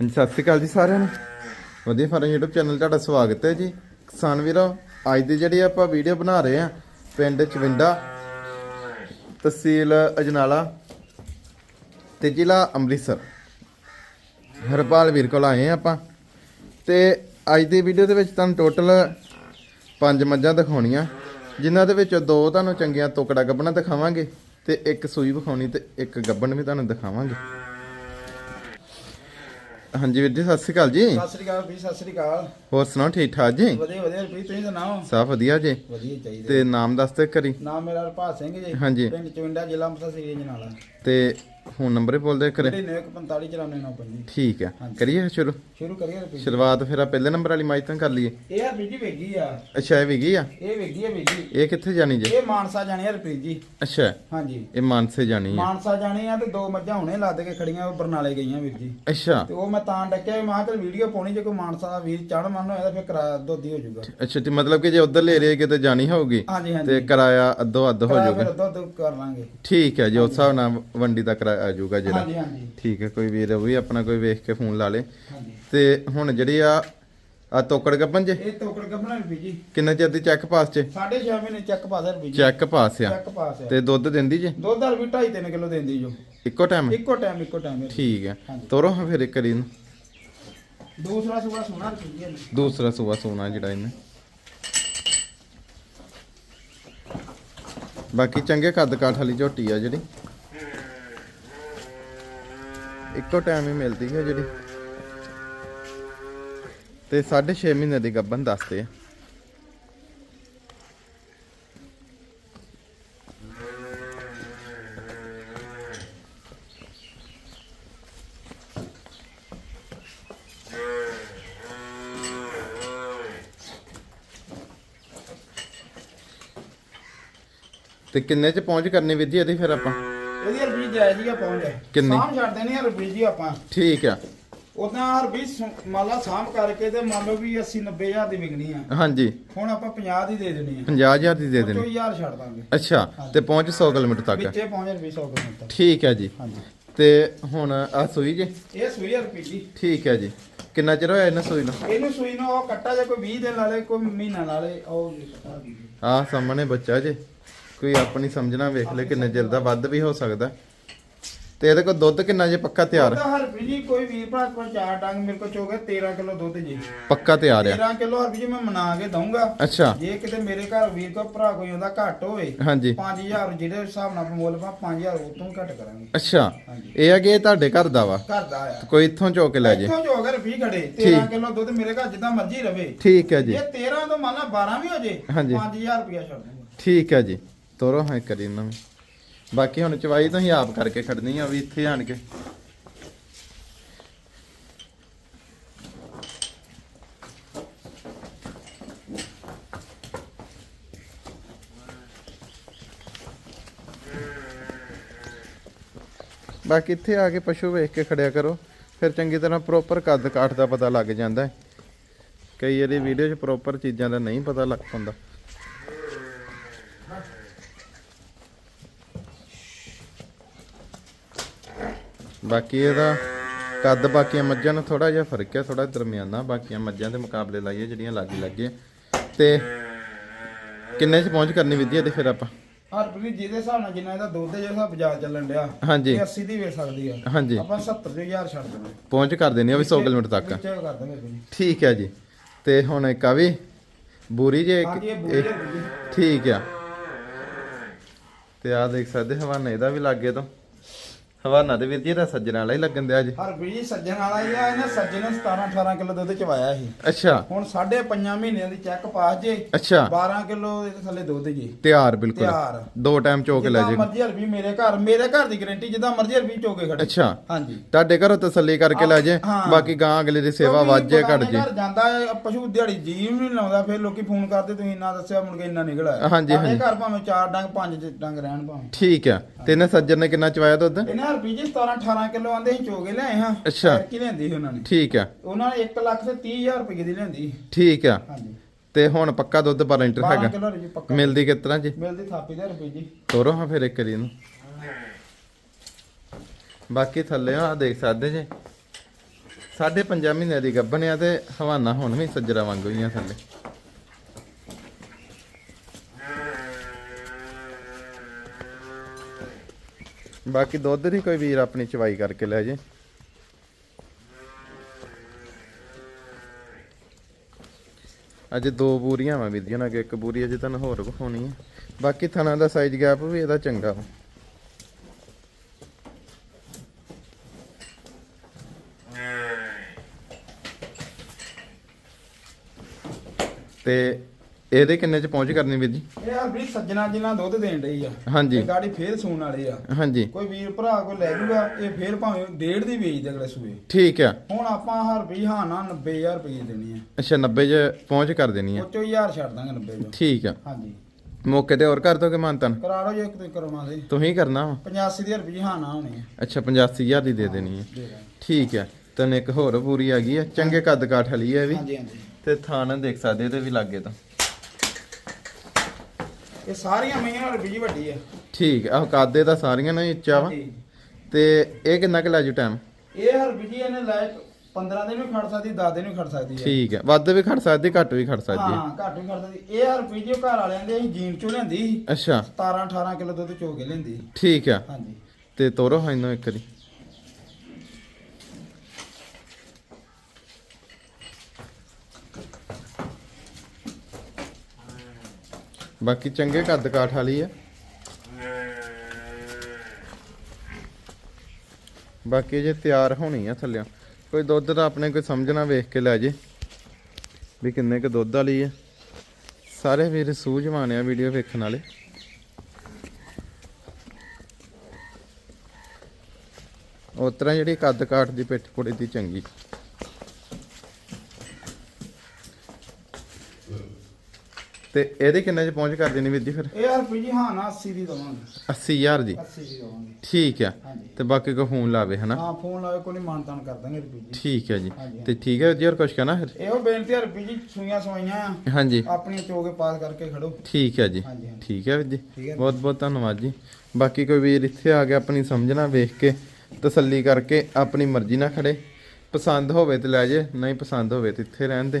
ਹਾਂਜੀ, ਸਤਿ ਸ਼੍ਰੀ ਅਕਾਲ ਜੀ ਸਾਰਿਆਂ ਨੂੰ। ਵਧੀਆ ਫਾਰਮ YouTube ਚੈਨਲ ਤੁਹਾਡਾ ਸਵਾਗਤ ਹੈ ਜੀ। ਕਿਸਾਨ ਵੀਰੋ, ਅੱਜ ਦੀ ਜਿਹੜੀ ਆਪਾਂ ਵੀਡੀਓ ਬਣਾ ਰਹੇ ਆ ਪਿੰਡ ਚਵਿੰਡਾ, ਤਹਿਸੀਲ ਅਜਨਾਲਾ ਤੇ ਜ਼ਿਲ੍ਹਾ ਅੰਮ੍ਰਿਤਸਰ। ਹਰਪਾਲ ਵੀਰ ਕੋਲ ਆਏ ਆ ਆਪਾਂ। ਤੇ ਅੱਜ ਦੀ ਵੀਡੀਓ ਦੇ ਵਿੱਚ ਤੁਹਾਨੂੰ ਟੋਟਲ ਪੰਜ ਮੱਝਾਂ ਦਿਖਾਉਣੀਆਂ। ਜਿਨ੍ਹਾਂ ਦੇ ਵਿੱਚੋਂ ਦੋ ਤੁਹਾਨੂੰ ਚੰਗੀਆਂ ਤੋਕੜਾ ਗੱਬਣਾ ਦਿਖਾਵਾਂਗੇ ਤੇ ਇੱਕ ਸੂਈ ਵਿਖਾਉਣੀ ਤੇ ਇੱਕ ਗੱਬਣ ਵੀ ਤੁਹਾਨੂੰ ਦਿਖਾਵਾਂਗੇ। ਹਾਂਜੀ ਵੀਰ ਜੀ ਸਤਿ ਸ਼੍ਰੀ ਅਕਾਲ ਜੀ। ਸਤਿ ਸ੍ਰੀ ਅਕਾਲ ਵੀ ਸਤਿ ਸ੍ਰੀ ਅਕਾਲ। ਹੋਰ ਸੁਣਾਓ ਠੀਕ ਠਾਕ ਜੀ? ਵਧੀਆ ਵਧੀਆ ਵੀ ਤੁਸੀਂ ਸੁਣਾਓ? ਸਭ ਵਧੀਆ ਜੀ। ਵਧੀਆ ਚਾਹੀਦਾ ਤੇ ਨਾਮ ਦੱਸ ਤੇ ਕਰੀ ਨਾਮ ਮੇਰਾ ਹਰਪਾਲ ਸਿੰਘ ਜੀ। ਹਾਂਜੀ। ਪਿੰਡ ਚਵਿੰਡਾ ਜ਼ਿਲ੍ਹਾ ਅੰਮ੍ਰਿਤਸਰ ਸ੍ਰੀ ਜਨਾਲਾ ਤੇ ਫੋਨ ਨੰਬਰ ਹੀ ਬੋਲਦੇ ਕਰੇ 9945 9495 ਠੀਕ ਹੈ। ਕਰੀਏ ਸ਼ੁਰੂ? ਸ਼ੁਰੂ ਕਰੀਏ ਸ਼ੁਰੂਆਤ ਫਿਰ ਆ ਪਹਿਲੇ ਨੰਬਰ ਵਾਲੀ ਮਾਈ ਤੋਂ ਕਰ ਲਈਏ। ਇਹ ਆ ਬੀਜੀ ਵੇਗੀ ਆ। ਅੱਛਾ ਇਹ ਵੀ ਗਈ ਆ? ਇਹ ਵੇਗੀ ਆ ਬੀਜੀ। ਇਹ ਕਿੱਥੇ ਜਾਣੀ ਜੇ? ਇਹ ਮਾਨਸਾ ਜਾਣੀ ਆ ਰੁਪਏ ਜੀ। ਅੱਛਾ। ਹਾਂਜੀ। ਇਹ ਮਾਨਸੇ ਜਾਣੀ ਆ। ਮਾਨਸਾ ਜਾਣੀ ਆ ਤੇ ਦੋ ਮੱਝਾਂ ਹੁਣੇ ਲੱਦ ਕੇ ਖੜੀਆਂ ਉਹ ਬਰਨਾਲੇ ਗਈਆਂ ਵੀਰ ਜੀ। ਅੱਛਾ। ਤੇ ਉਹ ਮੈਂ ਤਾਂ ਡੱਕਿਆ ਮੈਂ ਚਲ ਵੀਡੀਓ ਪਾਉਣੀ ਜੇ ਕੋਈ ਮਾਨਸਾ ਦਾ ਵੀਰ ਚੜ੍ਹ ਮੰਨ ਹੋਇਆ ਤਾਂ ਫਿਰ ਕਰਾ ਦੋਦੀ ਹੋ ਜਾਊਗਾ। ਅੱਛਾ ਤੇ ਮਤਲਬ ਕਿ ਜੇ ਉਧਰ ਏਰੀਆ ਕਿਤੇ ਜਾਣੀ ਹੋਊਗੀ ਹਾਂਜੀ ਤੇ ਹਾਂਜੀ। ਕਿਰਾਇਆ ਅੱਧੋ ਅੱਧ ਹੋ ਕਿਰਾਇਆ ਫਿਰ ਜਾਊਗਾ ਕਰ ਲਾਂਗੇ। ਠੀਕ ਹੈ ਜੀ ਉਸ ਹਿਸਾਬ ਨਾਲ ਵੰਡੀ ਦਾ ਕਿਰਾਇਆ ਆ ਜਾਊਗਾ ਜਿਹੜਾ। ਹਾਂਜੀ ਹਾਂਜੀ। ਠੀਕ ਹੈ ਕੋਈ ਵੀਰ ਉਹ ਵੀ ਆਪਣਾ ਕੋਈ ਵੇਖ ਕੇ ਫੋਨ ਲਾ ਲੇ। ਹਾਂਜੀ। ਤੇ ਹੁਣ ਜਿਹੜੀ ਆ ਆ ਤੋਕੜ ਗੱਪਨ ਜੇ? ਇਹ ਤੋਕੜ ਕੱਪਣਾ ਰੁਪਏ ਜੀ ਕਿੰਨੇ ਚਿਰ ਦੀ ਚੈੱਕ ਪਾਸ ਚ ਸਾਢੇ ਛੇ ਮਹੀਨੇ ਚੈੱਕ ਪਾਸ ਰੁਪਏ ਜੀ ਚੈੱਕ ਪਾਸ ਆ। ਚੈੱਕ ਪਾਸ ਹੈ ਤੇ ਦੁੱਧ ਦਿੰਦੀ ਜੇ? ਦੁੱਧ ਦਾ ਵੀ 2.5 3 ਕਿਲੋ ਦਿੰਦੀ ਜੋ। ਇੱਕੋ ਟਾਈਮ ਇੱਕੋ ਟਾਈਮ ਇੱਕੋ ਟਾਈਮ ਠੀਕ ਹੈ। ਤੋਰੋ ਹਾਂ ਫਿਰ ਇੱਕ ਨੂੰ ਦੂਸਰਾ ਸੁਬਾ ਸੋਨਾ ਰੁਪਏ ਜੀ ਦੂਸਰਾ ਸੂਆ ਸੋਨਾ ਜਿਹੜਾ ਇਹਨੇ। ਬਾਕੀ ਚੰਗੇ ਕੱਦ ਕਾਠ ਵਾਲੀ ਝੋਟੀ ਆ ਜਿਹੜੀ। ਇੱਕੋ ਟਾਈਮ ਹੀ ਮਿਲਦੀ ਹੈ ਜਿਹੜੀ। ਤੇ 6.5 ਮਹੀਨੇ ਦੀ ਗੱਬਨ ਦੱਸਦੇ ਆ। ਤੇ ਕਿੰਨੇ ਚ ਪਹੁੰਚ ਕਰਨੀ ਵੀਰ ਜੀ ਇਹਦੀ ਫਿਰ ਆਪਾਂ? ਇਹਦੀ ਰੁਪਏ ਜਾਇਜ਼ ਹੀ ਆ ਪਹੁੰਚ ਕਿੰਨੀ? ਸਾਂਭ ਛੱਡ ਦੇਣੀ ਆ ਰੁਪਏ ਜੀ ਆਪਾਂ। ਠੀਕ ਆ। ਉਦਾਂ ਰੁਪਏ ਮਾਲਾ ਸਾਂਭ ਕਰਕੇ ਤੇ ਮੰਨ ਲਓ ਵੀ 80 90 ਹਜ਼ਾਰ ਦੀ ਵਿਕਣੀ ਆ। ਹਾਂਜੀ। ਹੁਣ ਆਪਾਂ 50 ਦੀ ਦੇ ਦੇਣੀ ਆ। 50000 ਦੀ ਦੇ ਦੇਣੀ। 20000 ਛੱਡ ਦਾਂਗੇ। ਅੱਛਾ ਤੇ ਪਹੁੰਚ 100 ਕਿਲੋਮੀਟਰ ਤੱਕ। ਵਿੱਚੇ ਪਹੁੰਚ ਰੁਪਏ 100 ਕਿਲੋਮੀਟਰ ਠੀਕ ਹੈ ਜੀ। ਹਾਂਜੀ। ਤੇ ਹੁਣ ਆ ਸੂਈ ਜੇ? ਇਹ ਸੂਈ ਆ ਰੁਪਏ ਜੀ। ਠੀਕ ਹੈ ਜੀ। ਕਿੰਨਾ ਚਿਰ ਹੋਇਆ ਇਹਨਾਂ ਸੂਈ ਨੂੰ? ਇਹਨੂੰ ਸੂਈ ਨੂੰ ਉਹ ਕੱਟਾ ਜੇ ਕੋਈ 20 ਦਿਨ ਲਾ ਕੋਈ ਮਹੀਨਾ ਲਾ ਲੇ ਉਹ ਆ ਸਾਹਮਣੇ ਬੱਚਾ ਜੇ। ਕੋਈ ਆਪਣੀ ਸਮਝਣਾ ਵੇਖ ਲੈ ਕਿੰਨੇ ਚਿਰ ਦਾ ਵੱਧ ਵੀ ਹੋ ਸਕਦਾ। ਤੇ ਇਹਦੇ ਕੋਲ ਦੁੱਧ ਕਿੰਨਾ ਜੇ ਪੱਕਾ ਤਿਆਰ? ਉਹਦਾ ਹਰ ਜੀ ਕੋਈ ਵੀਰ ਭਰਾ ਕੋਲ ਚਾਰ ਡੰਗ ਮੇਰੇ ਕੋਲ ਚੋਗੇ 13 ਕਿਲੋ ਦੁੱਧ ਜੀ। ਪੱਕਾ ਤਿਆਰ ਆ। 13 ਕਿਲੋ ਹਰ ਜੀ ਮੈਂ ਮਨਾ ਕੇ ਦਊਂਗਾ। ਅੱਛਾ। ਜੇ ਕਿਤੇ ਮੇਰੇ ਘਰ ਵੀਰ ਕੋ ਭਰਾ ਕੋਈ ਹੁੰਦਾ ਘੱਟ ਹੋਵੇ ਹਾਂਜੀ। 5000 ਜਿਹੜੇ ਹਿਸਾਬ ਨਾਲ ਮੁੱਲ ਪਾ 5000 ਉਹ ਤੋਂ ਘੱਟ ਕਰਾਂਗੇ। ਅੱਛਾ। ਇਹ ਆ ਕਿ ਇਹ ਤੁਹਾਡੇ ਘਰ ਦਾ ਵਾ? ਘਰ ਦਾ ਆ। ਕੋਈ ਇੱਥੋਂ ਚੋ ਕੇ ਲੈ ਜੇ। ਇੱਥੋਂ ਜੋ ਅਗਰ 20 ਖੜੇ 13 ਠੀਕ। ਕਿਲੋ ਦੁੱਧ ਮੇਰੇ ਘਰ ਜਿੱਦਾਂ ਮਰਜ਼ੀ ਰਵੇ। ਠੀਕ ਹੈ ਜੀ। ਜੇ 13 ਤੋਂ ਮੰਨ ਲਾ 12 ਵੀ ਹੋ ਜੇ ਹਾਂਜੀ। 5000 ਰੁਪਇਆ ਛੱਡ ਦੂੰਗਾ ਠੀਕ ਹੈ ਜੀ। ਤੋਰੋ ਹਾਂ ਕਰੀ ਇਹਨਾਂ ਨੂੰ। ਬਾਕੀ ਹੁਣ ਚਵਾਈ ਤੁਸੀਂ ਆਪ ਕਰਕੇ ਖੜਨੀ ਆ, ਵੀ ਇੱਥੇ ਆਣ ਕੇ। ਬਾਕੀ ਇੱਥੇ ਆ ਕੇ ਪਸ਼ੂ ਵੇਖ ਕੇ ਖੜਿਆ ਕਰੋ। ਫਿਰ ਚੰਗੀ ਤਰ੍ਹਾਂ ਪ੍ਰੋਪਰ ਕੱਦ ਕਾਠ ਦਾ ਪਤਾ ਲੱਗ ਜਾਂਦਾ ਹੈ। ਕਈ ਵਾਰੀ ਵੀਡੀਓ 'ਚ ਪ੍ਰੋਪਰ ਚੀਜ਼ਾਂ ਦਾ ਨਹੀਂ ਪਤਾ ਲੱਗ ਪਾਉਂਦਾ। ਬਾਕੀ ਇਹਦਾ ਕੱਦ ਬਾਕੀਆਂ ਮੱਝਾਂ ਨਾਲ ਥੋੜਾ ਜਿਹਾ ਫ਼ਰਕ ਹੈ ਥੋੜਾ ਦਰਮਿਆਨਾ ਬਾਕੀਆਂ ਮੱਝਾਂ ਦੇ ਮੁਕਾਬਲੇ ਲਾਈਏ ਜਿਹੜੀਆਂ ਲਾਗੇ ਲੱਗੇ। ਤੇ ਕਿੰਨੇ ਚ ਪਹੁੰਚ ਕਰਨੀ ਵਿਧੀ ਤੇ ਫਿਰ ਆਪਾਂ? ਹਰ ਵੀ ਜਿਹਦੇ ਹਿਸਾਬ ਨਾਲ ਜਿੰਨਾ ਇਹਦਾ ਦੁੱਧ ਜਿਹੜਾ ਹਿਸਾਬ ਬਾਜ਼ਾਰ ਚੱਲਣ ਡਿਆ ਹਾਂਜੀ। ਇਹ 80 ਦੀ ਵੇਚ ਸਕਦੀ ਆ। ਹਾਂਜੀ। ਆਪਾਂ 70000 ਛੱਡ ਦੇਣਾ। ਪਹੁੰਚ ਕਰ ਦੇਣੀ ਆ ਵੀ 100 ਕਿਲੋਮੀਟਰ ਤੱਕ। ਵਿੱਚੇ ਕਰ ਜੀ ਠੀਕ ਹੈ ਜੀ। ਤੇ ਹੁਣ ਇੱਕ ਆ ਵੀ ਬੂਰੀ ਜੇ ਇੱਕ ਹਾਂਜੀ ਇਹ ਬੂਰੀ ਇਹ- ਹੈ ਬੂਰੀ। ਠੀਕ ਆ। ਤੇ ਆ ਦੇਖ ਸਕਦੇ ਹਵਾਨਾ ਇਹਦਾ ਵੀ ਲੱਗੇ ਤੋਂ। ਹਵਾਨਾ ਦੇ ਵੀਰ ਜੀ ਇਹਦਾ ਸੱਜਣ ਵਾਲਾ ਹੀ ਲੱਗਣ ਦਿਆ ਜੀ ਹਰ ਵੀ ਸੱਜਣ ਵਾਲਾ ਹੀ ਆ ਇਹਨੇ ਸੱਜਣ ਨੇ 17 18 ਕਿਲੋ ਦੁੱਧ ਚਵਾਇਆ ਸੀ। ਅੱਛਾ। ਹੁਣ ਸਾਢੇ ਪੰਜਾਂ ਮਹੀਨਿਆਂ ਦੀ ਚੈੱਕ ਪਾਸ ਜੇ ਅੱਛਾ। 12 ਕਿਲੋ ਇਹਦੇ ਥੱਲੇ ਦੁੱਧ ਜੀ। ਤਿਆਰ ਬਿਲਕੁਲ। ਤਿਆਰ। ਦੋ ਟਾਈਮ ਚੋ ਕੇ ਲੈ ਜੇ। ਮਰਜ਼ੀ ਹਲਵੀ ਮੇਰੇ ਘਰ ਮੇਰੇ ਘਰ ਦੀ ਗਾਰੰਟੀ ਜਿੱਦਾਂ ਮਰਜ਼ੀ ਹਲਵੀ ਚੋਕੇ ਖੜੇ। ਅੱਛਾ। ਹਾਂਜੀ। ਤੁਹਾਡੇ ਘਰੋਂ ਤਸੱਲੀ ਕਰਕੇ ਲੈ ਜੇ। ਬਾਕੀ ਗਾਂ ਅਗਲੇ ਦੀ ਸੇਵਾ ਕਿਉਂਕਿ ਵੱਧ ਜੇ ਜੇ। ਘਰ ਜਾਂਦਾ ਪਸ਼ੂ ਦਿਹਾੜੀ ਜੀ ਨਹੀਂ ਲਾਉਂਦਾ ਫਿਰ ਲੋਕੀ ਫੋਨ ਕਰਦੇ ਤੁਸੀਂ ਇੰਨਾ ਦੱਸਿਆ ਮੁੜ ਕੇ ਇੰਨਾ ਨਿਕਲ ਆਇਆ ਹਾਂਜੀ, ਹਾਂਜੀ। ਘਰ ਭਾਵੇਂ ਚਾਰ ਡੰਗ ਪੰਜ ਡੰਗ ਰਹਿਣ ਭਾਵੇਂ। ਠੀਕ ਆ। ਤੇ ਇਹਨੇ ਸੱਜਣ ਨੇ ਕਿੰਨਾ ਚਵਾਇਆ ਦੁੱਧ? ਇਹਨਾਂ ਰੁਪਏ ਜੀ 17 18 ਕਿਲੋ ਆਂਦੇ ਸੀ ਚੋਗੇ ਲਿਆਏ ਹਾਂ। ਅੱਛਾ। ਕੀ ਲੈਂਦੀ ਸੀ ਉਹਨਾਂ ਨੇ। ਠੀਕ ਆ। ਉਹਨਾਂ ਨੇ 1 ਲੱਖ ਤੇ 30000 ਰੁਪਏ ਦੀ ਲੈਂਦੀ ਠੀਕ ਆ। ਹਾਂਜੀ। ਤੇ ਹੁਣ ਪੱਕਾ ਦੁੱਧ 12 ਲੀਟਰ 12 ਹੈਗਾ। ਕਿਲੋ ਜੀ ਪੱਕਾ। ਮਿਲਦੀ ਕਿਸ ਤਰ੍ਹਾਂ ਜੀ? ਮਿਲਦੀ ਥਾਪੀ ਦੇ ਰੁਪਏ ਜੀ। ਤੋਰੋ ਹਾਂ ਫਿਰ ਇੱਕ ਵਾਰੀ ਨੂੰ ਬਾਕੀ ਥੱਲੇ ਆ ਦੇਖ ਸਕਦੇ ਜੇ। ਸਾਢੇ ਪੰਜਾਂ ਮਹੀਨਿਆਂ ਦੀ ਗੱਭਣ ਆ ਤੇ ਹਵਾਨਾ ਹੁਣ ਵੀ ਸੱਜਰਾ ਵਾਂਗੂ ਹੀ ਆ ਥੱਲੇ। ਬਾਕੀ ਦੁੱਧ ਦੀ ਕੋਈ ਵੀਰ ਆਪਣੀ ਚਵਾਈ ਕਰਕੇ ਲੈ ਜੇ। ਅਜੇ ਦੋ ਬੂਰੀਆਂ ਵਾ ਵੀਰ ਜੀ ਨਾਲ ਇੱਕ ਬੂਰੀ ਅਜੇ ਤੁਹਾਨੂੰ ਹੋਰ ਵਿਖਾਉਣੀ ਹੈ ਬਾਕੀ ਥਣਾ ਦਾ ਸਾਈਜ਼ ਗੈਪ ਵੀ ਇਹਦਾ ਚੰਗਾ ਵਾ। ਤੇ ਇਹਦੇ ਕਿੰਨੇ ਚ ਪਹੁੰਚ ਕਰਨੀ ਵੀਰ ਜੀ? ਇਹ ਹਰਪ੍ਰੀਤ ਸੱਜਣਾ ਜਿੰਨਾ ਦੁੱਧ ਦੇਣ ਰਹੀ ਆ। ਹਾਂਜੀ। ਇਹ ਗਾੜੀ ਫੇਰ ਸੂਣ ਵਾਲੇ ਆ। ਹਾਂਜੀ। ਕੋਈ ਵੀਰ ਭਰਾ ਕੋਈ ਲੈ ਜੂਗਾ ਇਹ ਫੇਰ ਭਾਵੇਂ ਡੇਢ ਦੀ ਵੇਚ ਦੇ ਅਗਲੇ ਸੂਏ। ਠੀਕ ਆ। ਹੁਣ ਆਪਾਂ ਹਰਪ੍ਰੀਤ ਹਾਂ ਨਾ 90000 ਰੁਪਏ ਦੇਣੀ ਆ। ਅੱਛਾ 90 ਚ ਪਹੁੰਚ ਕਰ ਦੇਣੀ ਆ। ਉਹ ਚੋਂ 1000 ਛੱਡ ਦਾਂਗੇ 90 ਚੋਂ। ਠੀਕ ਆ। ਹਾਂਜੀ। ਮੌਕੇ ਤੇ ਹੋਰ ਕਰ ਦੋਗੇ ਮਾਨਤਨ? ਕਰਾ ਲਓ ਜੇ ਇੱਕ ਤੇ ਕਰਾਉਣਾ ਦੇ ਤੁਸੀਂ ਕਰਨਾ ਵਾ? 85000 ਰੁਪਏ ਹਾਂ ਨਾ ਹੋਣੀ ਆ। ਅੱਛਾ 85000 ਦੀ ਦੇ ਦੇਣੀ ਦੇ ਦਾਂਗੇ। ਠੀਕ ਹੈ ਤਨ ਇੱਕ ਹੋਰ ਪੂਰੀ ਆ ਗਈ ਹੈ ਚੰਗੇ ਕੱਦ ਕਾਠ ਵਾਲੀ ਇਹ ਵੀ। ਹਾਂਜੀ ਹਾਂਜੀ। ਤੇ ਥਾਣ ਦੇਖ ਸਕਦੇ ਇਹਦੇ ਵੀ ਲੱਗੇ ਤਾਂ। ਇਹ ਸਾਰੀਆਂ ਮਈਆਂ ਨਾਲ ਬੀਜੀ ਵੱਡੀ ਆ। ਠੀਕ ਆ ਕਾਦੇ ਦਾ ਸਾਰੀਆਂ ਹੀ ਉੱਚਾ ਵਾ। ਤੇ ਇਹ ਕਿੰਨਾ ਕੁ ਲੈ ਜੂ ਟਾਈਮ ਇਹ ਹਰ ਬੀਜੀ ਇਹਨੇ ਲਾਇਕ 15 ਦਿਨ ਵੀ ਖੜ ਸਕਦੀ 10 ਦਿਨ ਵੀ ਖੜ ਸਕਦੀ ਹੈ ਠੀਕ ਹੈ ਵੱਧ ਵੀ ਖੜ ਸਕਦੀ ਘੱਟ ਵੀ ਖੜ ਸਕਦੀ ਹੈ ਹਾਂ ਘੱਟ ਵੀ ਖੜ ਸਕਦੀ। ਇਹ ਹਰ ਬੀਜੀ ਉਹ ਘਰ ਵਾਲਿਆਂ ਦੇ ਅਸੀਂ ਜੀਨ ਚੋਂ ਲਿਆਂਦੀ ਸੀ। ਅੱਛਾ। 17 18 ਕਿਲੋ ਦੁੱਧ ਚੋ ਕੇ ਲਿਆਂਦੀ ਸੀ। ਠੀਕ ਆ। ਹਾਂਜੀ। ਤੇ ਤੋਰੋ ਹਾਂ ਇਹਨੂੰ ਇੱਕ ਵਾਰੀ। ਬਾਕੀ ਚੰਗੇ ਕੱਦ ਕਾਠ ਵਾਲੀ ਆ। ਬਾਕੀ ਜੇ ਤਿਆਰ ਹੋਣੀ ਆ ਥੱਲਿਆਂ ਕੋਈ ਦੁੱਧ ਦਾ ਆਪਣੇ ਕੋਈ ਸਮਝਣਾ ਵੇਖ ਕੇ ਲੈ ਜੇ, ਵੀ ਕਿੰਨੇ ਕੁ ਦੁੱਧ ਵਾਲੀ ਆ। ਸਾਰੇ ਵੀਰ ਸੂਝਵਾਨ ਆ ਵੀਡੀਓ ਵੇਖਣ ਵਾਲੇ। ਉਸ ਤਰ੍ਹਾਂ ਜਿਹੜੀ ਕੱਦ ਕਾਠ ਦੀ ਪਿੱਠ ਪੁੜੇ ਦੀ ਚੰਗੀ। ਤੇ ਇਹਦੇ ਕਿੰਨੇ ਚ ਪਹੁੰਚ ਕਰ ਦੇਣੀ ਵੀਰ ਜੀ ਫਿਰ? ਇਹ ਹਰ ਬੀਜੀ ਹਾਂ ਨਾ 80 ਦੀ ਦਵਾਂਗੇ। 80000 ਦੀ 80 ਦੀ ਦਵਾਂਗੇ। ਠੀਕ ਆ। ਹਾਂਜੀ। ਤੇ ਬਾਕੀ ਕੋ ਫੋਨ ਲਾਵੇ ਹਨਾ? ਹਾਂ ਫੋਨ ਲਾਵੇ ਕੋਈ ਮਾਨਤਾਨ ਕਰ ਦਾਂਗੇ ਰੁਪਏ ਜੀ। ਠੀਕ ਹੈ ਜੀ। ਹਾਂਜੀ, ਤੇ ਠੀਕ ਹੈ ਜੀ ਹੋਰ ਕੁਝ ਕਹਿਣਾ ਫਿਰ? ਇਹੋ ਬੇਨਤੀ ਹਰ ਬੀਜੀ ਸੂਈਆਂ ਸਵਾਈਆਂ ਆ, ਹਾਂਜੀ। ਆਪਣੀਆਂ ਚੋਗੇ ਪਾਸ ਕਰਕੇ ਖੜੋ। ਠੀਕ ਹੈ ਜੀ। ਹਾਂਜੀ, ਹਾਂਜੀ। ਠੀਕ ਹੈ ਵੀਰ ਜੀ। ਹੈ। ਬਹੁਤ ਬਹੁਤ ਧੰਨਵਾਦ ਜੀ। ਬਾਕੀ ਕੋਈ ਵੀਰ ਇੱਥੇ ਆ ਗਿਆ ਆਪਣੀ ਸਮਝਣਾ ਵੇਖ ਕੇ ਤਸੱਲੀ ਕਰਕੇ ਆਪਣੀ ਮਰਜ਼ੀ ਨਾਲ ਖੜੇ। ਪਸੰਦ ਹੋਵੇ ਤੇ ਲੈ ਜੇ ਨਹੀਂ ਪਸੰਦ ਹੋਵੇ ਤੇ ਇੱਥੇ ਰਹਿਣ ਦੇ।